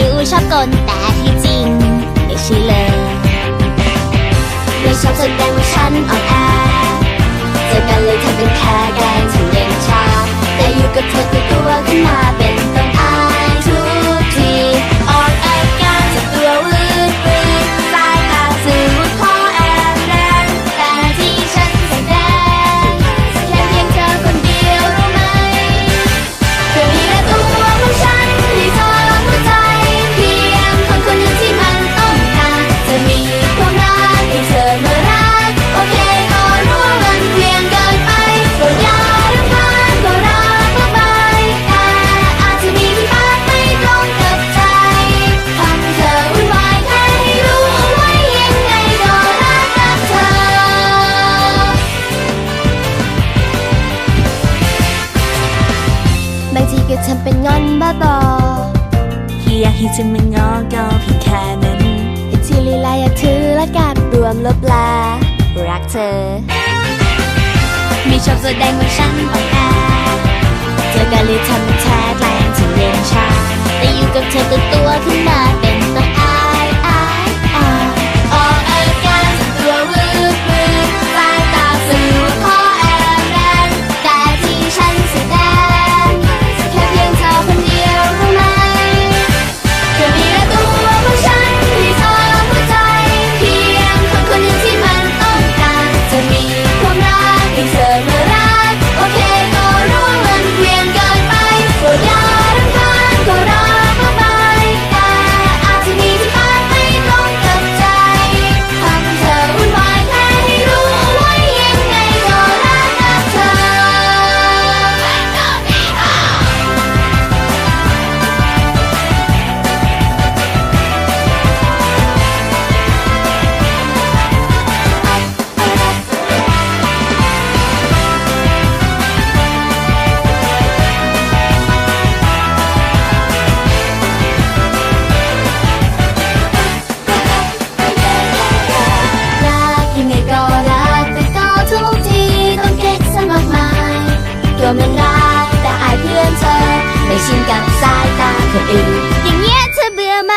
ดูชอบกลแต่ที่จริงไม่ใช่เลยไม่ชอบแสดงว่าฉันอ่อนแอ บ้าบอแค่อยากให้เธอมางอก็เพี่แค่นั้นอย่าทีลีลายาถือและกัดรวมลบลา รักเธอ ไม่ชอบแสดงว่าฉันอ่อนแอเธอก็เลยทำแท้ มยังรักแต่อายเพื่อนเธอ ไม่ชินกับสายตาคนอื่นอย่างเงี้ยเธอเบื่อไหม